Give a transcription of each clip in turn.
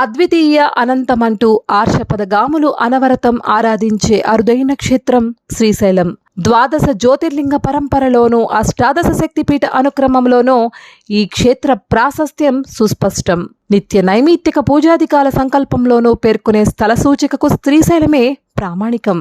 అద్వితీయ అనంతమంటూ ఆర్షపదగాములు అనవరతం ఆరాధించే అరుదైన క్షేత్రం శ్రీశైలం. ద్వాదశ జ్యోతిర్లింగ పరంపరలోనూ అష్టాదశ శక్తిపీఠ అనుక్రమంలోనూ ఈ క్షేత్ర ప్రాశస్త్యం సుస్పష్టం. నిత్య నైమిత్తిక పూజాధికాల సంకల్పంలోనూ పేర్కొనే స్థల సూచికకు శ్రీశైలమే ప్రామాణికం.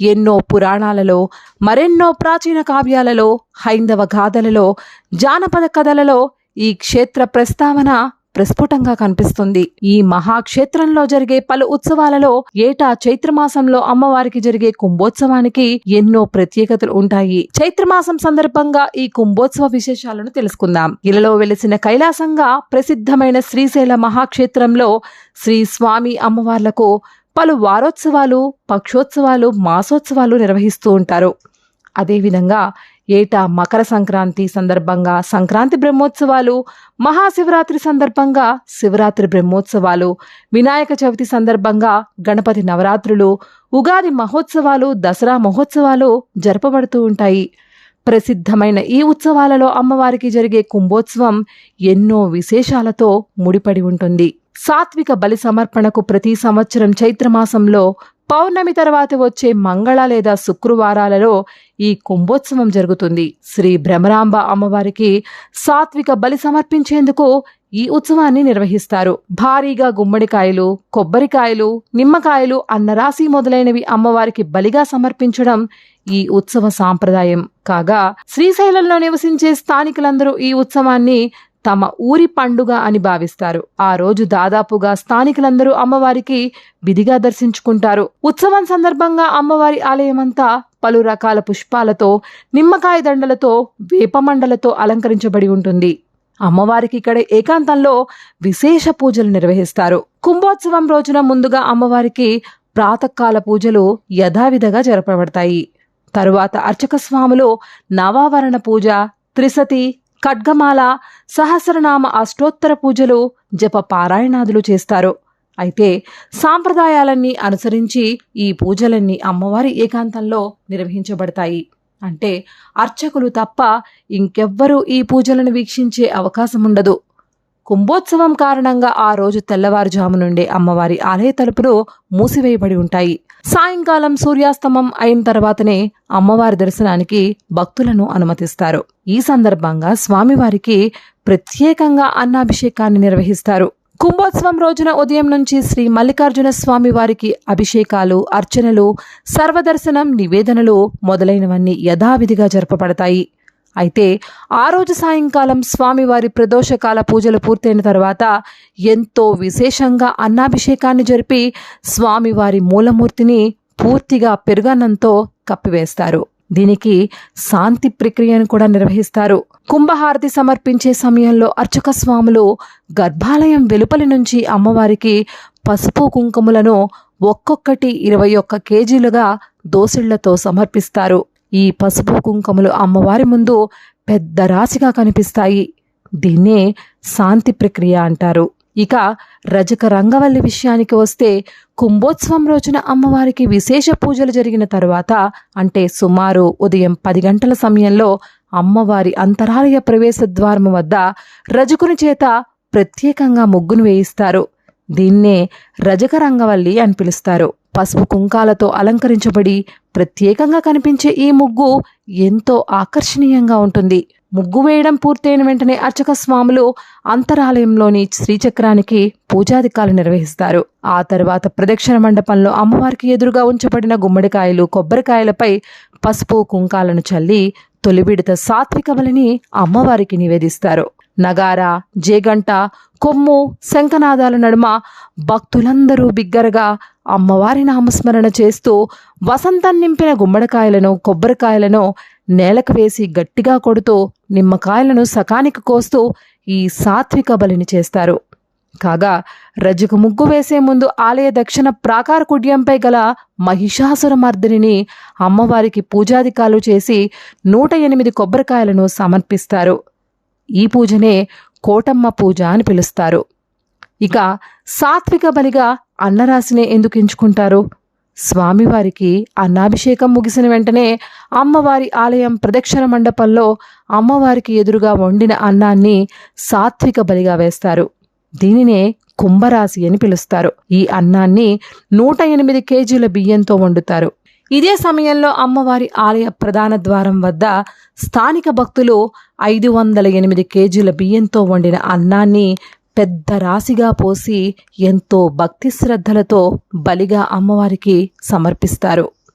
ఎన్నో పురాణాలలో మరెన్నో ప్రాచీన కావ్యాలలో హైందవ గాథలలో జానపద కథలలో ఈ క్షేత్ర ప్రస్తావన ప్రస్ఫుటంగా కనిపిస్తుంది. ఈ మహాక్షేత్రంలో జరిగే పలు ఉత్సవాలలో ఏటా చైత్రమాసంలో అమ్మవారికి జరిగే కుంభోత్సవానికి ఎన్నో ప్రత్యేకతలు ఉంటాయి. చైత్రమాసం సందర్భంగా ఈ కుంభోత్సవ విశేషాలను తెలుసుకుందాం. ఇలలో వెలిసిన కైలాసంగా ప్రసిద్ధమైన శ్రీశైల మహాక్షేత్రంలో శ్రీ స్వామి అమ్మవార్లకు పలు వారోత్సవాలు పక్షోత్సవాలు మాసోత్సవాలు నిర్వహిస్తూ ఉంటారు. అదేవిధంగా ఏటా మకర సంక్రాంతి సందర్భంగా సంక్రాంతి బ్రహ్మోత్సవాలు మహాశివరాత్రి సందర్భంగా శివరాత్రి బ్రహ్మోత్సవాలు వినాయక చవితి సందర్భంగా గణపతి నవరాత్రులు ఉగాది మహోత్సవాలు దసరా మహోత్సవాలు జరపబడుతూ ఉంటాయి. ప్రసిద్ధమైన ఈ ఉత్సవాలలో అమ్మవారికి జరిగే కుంభోత్సవం ఎన్నో విశేషాలతో ముడిపడి ఉంటుంది. సాత్విక బలి సమర్పణకు ప్రతి సంవత్సరం చైత్రమాసంలో పౌర్ణమి తర్వాత వచ్చే మంగళ లేదా శుక్రవారాలలో ఈ కుంభోత్సవం జరుగుతుంది. శ్రీ భ్రమరాంబ అమ్మవారికి సాత్విక బలి సమర్పించేందుకు ఈ ఉత్సవాన్ని నిర్వహిస్తారు. భారీగా గుమ్మడికాయలు కొబ్బరికాయలు నిమ్మకాయలు అన్నరాశి మొదలైనవి అమ్మవారికి బలిగా సమర్పించడం ఈ ఉత్సవ సాంప్రదాయం. కాగా శ్రీశైలంలో నివసించే స్థానికులందరూ ఈ ఉత్సవాన్ని తమ ఊరి పండుగ అని భావిస్తారు. ఆ రోజు దాదాపుగా స్థానికులందరూ అమ్మవారికి విధిగా దర్శించుకుంటారు. ఉత్సవం సందర్భంగా అమ్మవారి ఆలయమంతా పలు రకాల పుష్పాలతో నిమ్మకాయ దండలతో వేపమండలతో అలంకరించబడి ఉంటుంది. అమ్మవారికి ఇక్కడ ఏకాంతంలో విశేష పూజలు నిర్వహిస్తారు. కుంభోత్సవం రోజున ముందుగా అమ్మవారికి ప్రాతకాల పూజలు యథావిధిగా జరపబడతాయి. తరువాత అర్చక స్వాములు నవావరణ పూజ త్రిసతి ఖడ్గమాల సహస్రనామ అష్టోత్తర పూజలు జప పారాయణాదులు చేస్తారు. అయితే సాంప్రదాయాలన్నీ అనుసరించి ఈ పూజలన్నీ అమ్మవారి ఏకాంతంలో నిర్వహించబడతాయి. అంటే అర్చకులు తప్ప ఇంకెవ్వరూ ఈ పూజలను వీక్షించే అవకాశం ఉండదు కుంభోత్సవం కారణంగా ఆ రోజు తెల్లవారుజాము నుండే అమ్మవారి ఆలయ తలుపులు మూసివేయబడి ఉంటాయి. సాయంకాలం సూర్యాస్తమం అయిన తర్వాతనే అమ్మవారి దర్శనానికి భక్తులను అనుమతిస్తారు. ఈ సందర్భంగా స్వామివారికి ప్రత్యేకంగా అన్నాభిషేకాన్ని నిర్వహిస్తారు. కుంభోత్సవం రోజున ఉదయం నుంచి శ్రీ మల్లికార్జున స్వామి వారికి అభిషేకాలు అర్చనలు సర్వదర్శనం నివేదనలు మొదలైనవన్నీ యథావిధిగా జరపబడతాయి. అయితే ఆ రోజు సాయంకాలం స్వామివారి ప్రదోషకాల పూజలు పూర్తయిన తర్వాత ఎంతో విశేషంగా అన్నాభిషేకాన్ని జరిపి స్వామివారి మూలమూర్తిని పూర్తిగా పెరుగన్నంతో కప్పివేస్తారు. దీనికి శాంతి ప్రక్రియను కూడా నిర్వహిస్తారు. కుంభహారతి సమర్పించే సమయంలో అర్చక స్వాములు గర్భాలయం వెలుపలి నుంచి అమ్మవారికి పసుపు కుంకుమలను ఒక్కొక్కటి ఇరవై ఒక్క కేజీలుగా దోసిళ్ళతో సమర్పిస్తారు. ఈ పసుపు కుంకుమలు అమ్మవారి ముందు పెద్ద రాశిగా కనిపిస్తాయి. దీన్నే శాంతి ప్రక్రియ అంటారు. ఇక రజక రంగవల్లి విషయానికి వస్తే కుంభోత్సవం రోజున అమ్మవారికి విశేష పూజలు జరిగిన తర్వాత అంటే సుమారు ఉదయం పది గంటల సమయంలో అమ్మవారి అంతరాలయ ప్రవేశ ద్వారం వద్ద రజకుని చేత ప్రత్యేకంగా ముగ్గును వేయిస్తారు. దీన్నే రజక రంగవల్లి అని పిలుస్తారు. పసుపు కుంకాలతో అలంకరించబడి ప్రత్యేకంగా కనిపించే ఈ ముగ్గు ఎంతో ఆకర్షణీయంగా ఉంటుంది. ముగ్గు వేయడం పూర్తయిన వెంటనే అర్చక స్వాములు అంతరాలయంలోని శ్రీచక్రానికి పూజాధికాలు నిర్వహిస్తారు. ఆ తర్వాత ప్రదక్షిణ మండపంలో అమ్మవారికి ఎదురుగా ఉంచబడిన గుమ్మడికాయలు కొబ్బరికాయలపై పసుపు కుంకాలను చల్లి తొలి విడత సాత్విక బలిని అమ్మవారికి నివేదిస్తారు. నగార జేగంట కొమ్ము శంఖనాదాల నడుమ భక్తులందరూ బిగ్గరగా అమ్మవారి నామస్మరణ చేస్తూ వసంతం నింపిన గుమ్మడికాయలను కొబ్బరికాయలను నేలకు వేసి గట్టిగా కొడుతూ నిమ్మకాయలను సకానికి కోస్తూ ఈ సాత్విక బలిని చేస్తారు. కాగా రజకు ముగ్గు వేసే ముందు ఆలయ దక్షిణ ప్రాకార కుడ్యంపై గల మహిషాసుర మర్దిని అమ్మవారికి పూజాధికాలు చేసి నూట ఎనిమిది కొబ్బరికాయలను సమర్పిస్తారు. ఈ పూజనే కోటమ్మ పూజ అని పిలుస్తారు. ఇక సాత్విక బలిగా అన్నరాశినే ఎందుకు ఎంచుకుంటారు? స్వామివారికి అన్నాభిషేకం ముగిసిన వెంటనే అమ్మవారి ఆలయం ప్రదక్షిణ మండపంలో అమ్మవారికి ఎదురుగా వండిన అన్నాన్ని సాత్విక బలిగా వేస్తారు. దీనినే కుంభరాశి అని పిలుస్తారు. ఈ అన్నాన్ని నూట ఎనిమిది కేజీల బియ్యంతో వండుతారు. ఇదే సమయంలో అమ్మవారి ఆలయ ప్రధాన ద్వారం వద్ద స్థానిక భక్తులు ఐదు వందల ఎనిమిది కేజీల బియ్యంతో వండిన అన్నాన్ని పెద్ద రాశిగా పోసి ఎంతో భక్తి శ్రద్ధలతో బలిగా అమ్మవారికి సమర్పిస్తారు.